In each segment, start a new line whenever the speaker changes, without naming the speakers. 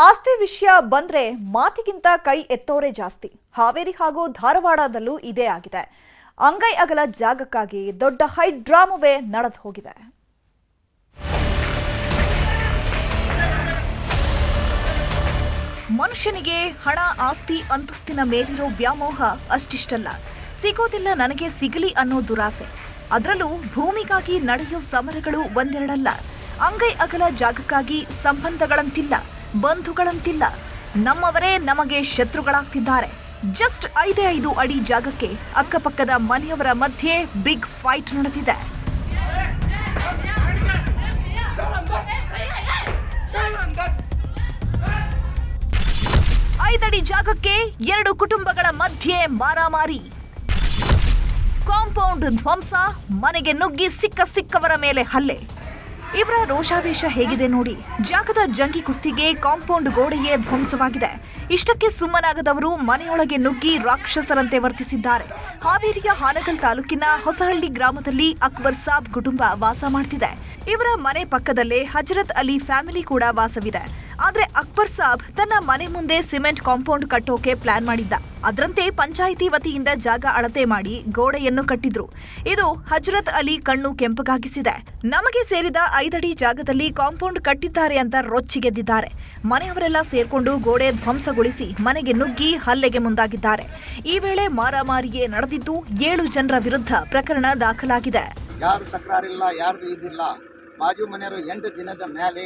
ಆಸ್ತಿ ವಿಷಯ ಬಂದ್ರೆ ಮಾತಿಗಿಂತ ಕೈ ಎತ್ತೋರೆ ಜಾಸ್ತಿ. ಹಾವೇರಿ ಹಾಗೂ ಧಾರವಾಡದಲ್ಲೂ ಇದೇ ಆಗಿದೆ. ಅಂಗೈ ಅಗಲ ಜಾಗಕ್ಕಾಗಿ ದೊಡ್ಡ ಹೈ ಡ್ರಾಮವೇ ನಡೆದು ಹೋಗಿದೆ. ಮನುಷ್ಯನಿಗೆ ಹಣ, ಆಸ್ತಿ, ಅಂತಸ್ತಿನ ಮೇಲಿರೋ ವ್ಯಾಮೋಹ ಅಷ್ಟಿಷ್ಟಲ್ಲ. ಸಿಗೋದಿಲ್ಲ ನನಗೆ ಸಿಗಲಿ ಅನ್ನೋ ದುರಾಸೆ. ಅದರಲ್ಲೂ ಭೂಮಿಗಾಗಿ ನಡೆಯೋ ಸಮರಗಳು ಒಂದೆರಡಲ್ಲ. ಅಂಗೈ ಅಗಲ ಜಾಗಕ್ಕಾಗಿ ಸಂಬಂಧಗಳಂತಿಲ್ಲ. ಬಂಧುಗಳಂತಿಲ್ಲ. ನಮ್ಮವರೇ ನಮಗೆ ಶತ್ರುಗಳಾಗ್ತಿದ್ದಾರೆ. ಜಸ್ಟ್ ಐದೇ ಐದು ಅಡಿ ಜಾಗಕ್ಕೆ ಅಕ್ಕಪಕ್ಕದ ಮನೆಯವರ ಮಧ್ಯೆ ಬಿಗ್ ಫೈಟ್ ನಡೆದಿದೆ. ಐದಡಿ ಜಾಗಕ್ಕೆ ಎರಡು ಕುಟುಂಬಗಳ ಮಧ್ಯೆ ಮಾರಾಮಾರಿ. ಕಾಂಪೌಂಡ್ ಧ್ವಂಸ, ಮನೆಗೆ ನುಗ್ಗಿ ಸಿಕ್ಕ ಸಿಕ್ಕವರ ಮೇಲೆ ಹಲ್ಲೆ. ಇವರ ರೋಷಾವೇಶ ಹೇಗಿದೆ ನೋಡಿ. ಜಾಗದ ಜಂಗಿ ಕುಸ್ತಿಗೆ ಕಾಂಪೌಂಡ್ ಗೋಡೆಯೇ ಧ್ವಂಸವಾಗಿದೆ. ಇಷ್ಟಕ್ಕೆ ಸುಮ್ಮನಾಗದವರು ಮನೆಯೊಳಗೆ ನುಗ್ಗಿ ರಾಕ್ಷಸರಂತೆ ವರ್ತಿಸಿದ್ದಾರೆ. ಹಾವೇರಿಯ ಹಾನಗಲ್ ತಾಲೂಕಿನ ಹೊಸಹಳ್ಳಿ ಗ್ರಾಮದಲ್ಲಿ ಅಕ್ಬರ್ ಸಾಬ್ ಕುಟುಂಬ ವಾಸ ಮಾಡ್ತಿದೆ. ಇವರ ಮನೆ ಪಕ್ಕದಲ್ಲೇ ಹಜರತ್ ಅಲಿ ಫ್ಯಾಮಿಲಿ ಕೂಡ ವಾಸವಿದೆ. ಆದ್ರೆ ಅಕ್ಬರ್ ಸಾಬ್ ತನ್ನ ಮನೆ ಮುಂದೆ ಸಿಮೆಂಟ್ ಕಾಂಪೌಂಡ್ ಕಟ್ಟೋಕೆ ಪ್ಲಾನ್ ಮಾಡಿದ್ದ. ಅದರಂತೆ ಪಂಚಾಯಿತಿ ವತಿಯಿಂದ ಜಾಗ ಅಳತೆ ಮಾಡಿ ಗೋಡೆಯನ್ನು ಕಟ್ಟಿದ್ರು. ಇದು ಹಜರತ್ ಅಲಿ ಕಣ್ಣು ಕೆಂಪಗಾಗಿಸಿದೆ. ನಮಗೆ ಸೇರಿದ ಐದಡಿ ಜಾಗದಲ್ಲಿ ಕಾಂಪೌಂಡ್ ಕಟ್ಟಿದ್ದಾರೆ ಅಂತ ರೊಚ್ಚಿಗೆದ್ದಿದ್ದಾರೆ ಮನೆಯವರೆಲ್ಲ ಸೇರ್ಕೊಂಡು ಗೋಡೆ ಧ್ವಂಸಗೊಳಿಸಿ ಮನೆಗೆ ನುಗ್ಗಿ ಹಲ್ಲೆಗೆ ಮುಂದಾಗಿದ್ದಾರೆ. ಈ ವೇಳೆ ಮಾರಾಮಾರಿಯೇ ನಡೆದಿದ್ದು ಏಳು ಜನರ ವಿರುದ್ಧ ಪ್ರಕರಣ ದಾಖಲಾಗಿದೆ.
ಯಾರು ತಕರಾರಿಲ್ಲ ಯಾರು ಇದಿಲ್ಲ. ಬಾಜು ಮನೆಯವರು ಎಂಟು ದಿನದ ಮೇಲೆ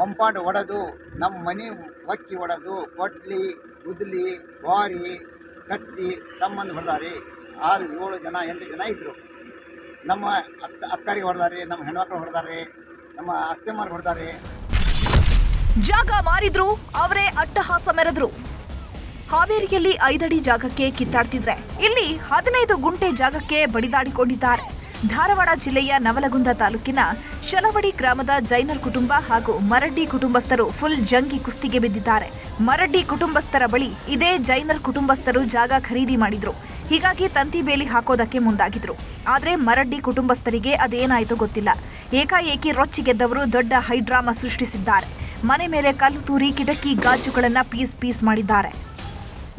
ಕಾಂಪೌಂಡ್ ಹೊಡೆದು ನಮ್ಮ ಮನೆ ಹೊಕ್ಕಿ ಒಡೆದು ಕೊಟ್ಲಿ ಉದ್ಲಿ ಬಾರಿ ಕತ್ತಿ ತಮ್ಮಂದು ಹೊಡೆದಾರೆ. ಆರು, ಏಳು ಜನ, ಎಂಟು ಜನ ಇದ್ದರು ನಮ್ಮ ಅತ್ತ ಅಕ್ಕರಿಗೆ ಹೊಡೆದಾರೆ, ನಮ್ಮ ಹೆಣ್ಮಕ್ಳು ಹೊಡೆದಾರೆ, ನಮ್ಮ ಅತ್ತೆಮ್ಮರು ಹೊಡೆದಾರೆ.
ಜಾಗ ಮಾರಿದ್ರು, ಅವರೇ ಅಟ್ಟಹಾಸ ಮೆರೆದ್ರು. ಹಾವೇರಿಯಲ್ಲಿ ಐದಡಿ ಜಾಗಕ್ಕೆ ಕಿತ್ತಾಡ್ತಿದ್ರೆ, ಇಲ್ಲಿ ಹದಿನೈದು ಗುಂಟೆ ಜಾಗಕ್ಕೆ ಬಡಿದಾಡಿಕೊಂಡಿದ್ದಾರೆ. ಧಾರವಾಡ ಜಿಲ್ಲೆಯ ನವಲಗುಂದ ತಾಲೂಕಿನ ಶಲವಡಿ ಗ್ರಾಮದ ಜೈನರ್ ಕುಟುಂಬ ಹಾಗೂ ಮರಡ್ಡಿ ಕುಟುಂಬಸ್ಥರು ಫುಲ್ ಜಂಗಿ ಕುಸ್ತಿಗೆ ಬಿದ್ದಿದ್ದಾರೆ. ಮರಡ್ಡಿ ಕುಟುಂಬಸ್ಥರ ಬಳಿ ಇದೇ ಜೈನರ್ ಕುಟುಂಬಸ್ಥರು ಜಾಗ ಖರೀದಿ ಮಾಡಿದ್ರು. ಹೀಗಾಗಿ ತಂತಿ ಬೇಲಿ ಹಾಕೋದಕ್ಕೆ ಮುಂದಾಗಿದ್ರು. ಆದರೆ ಮರಡ್ಡಿ ಕುಟುಂಬಸ್ಥರಿಗೆ ಅದೇನಾಯಿತು ಗೊತ್ತಿಲ್ಲ. ಏಕಾಏಕಿ ರೊಚ್ಚಿಗೆದ್ದವರು ದೊಡ್ಡ ಹೈಡ್ರಾಮಾ ಸೃಷ್ಟಿಸಿದ್ದಾರೆ. ಮನೆ ಮೇಲೆ ಕಲ್ಲು ತೂರಿ ಕಿಟಕಿ ಗಾಜುಗಳನ್ನು ಪೀಸ್ ಪೀಸ್ ಮಾಡಿದ್ದಾರೆ.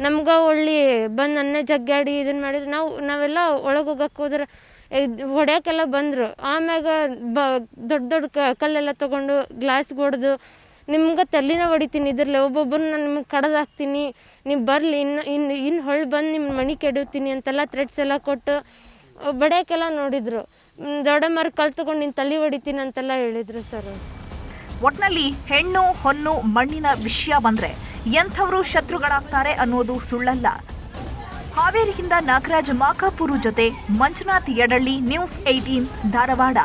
ನಮ್ಗೆ ಒಳ್ಳೆ ಬಂದು ನನ್ನ ಜಗ್ಗಾಡಿ ಇದನ್ನ ಮಾಡಿದ್ರೆ ನಾವು, ನಾವೆಲ್ಲ ಒಳಗೆ ಹೋಗಕ್ಕೆ ಹೋದ್ರೆ ಹೊಡ್ಯಾಕೆಲ್ಲ ಬಂದರು. ಆಮ್ಯಾಗ ಬ, ದೊಡ್ಡ ದೊಡ್ಡ ಕ, ಕಲ್ಲೆಲ್ಲ ತೊಗೊಂಡು ಗ್ಲಾಸ್ ಹೊಡೆದು, ನಿಮ್ಗೆ ತಲ್ಲಿನ ಹೊಡಿತೀನಿ ಇದ್ರಲ್ಲೇ ಒಬ್ಬೊಬ್ಬರು ನಾನು ನಿಮ್ಗೆ ಕಡ್ದು ಹಾಕ್ತೀನಿ. ನೀವು ಬರಲಿ, ಇನ್ನು ಇನ್ನು ಇನ್ನು ಹೊಳ್ಳಿ ಬಂದು ನಿಮ್ಮ ಮನೆ ಕೆಡುತ್ತೀನಿ ಅಂತೆಲ್ಲ ಥ್ರೆಡ್ಸ್ ಎಲ್ಲ ಕೊಟ್ಟು ಬಡಿಯೋಕ್ಕೆಲ್ಲ ನೋಡಿದ್ರು. ದೊಡ್ಡ ದೊಡ್ಡಮ್ಮರು ಕಲ್ ತೊಗೊಂಡು ನಿನ್ನ ತಲೆ ಹೊಡಿತೀನಿ ಅಂತೆಲ್ಲ ಹೇಳಿದ್ರು ಸರ್
ಒಟ್ನಲ್ಲಿ ಹೆಣ್ಣು, ಹೊನ್ನು, ಮಣ್ಣಿನ ವಿಷಯ ಬಂದರೆ ಎಂಥವರು ಶತ್ರುಗಳಾಗ್ತಾರೆ ಅನ್ನೋದು ಸುಳ್ಳಲ್ಲ. ಹಾವೇರಿಯಿಂದ ನಾಗರಾಜ್ ಮಾಕಾಪುರು ಜೊತೆ ಮಂಜುನಾಥ್ ಯಡಳ್ಳಿ ನ್ಯೂಸ್ ಏಟೀನ್ ಧಾರವಾಡ.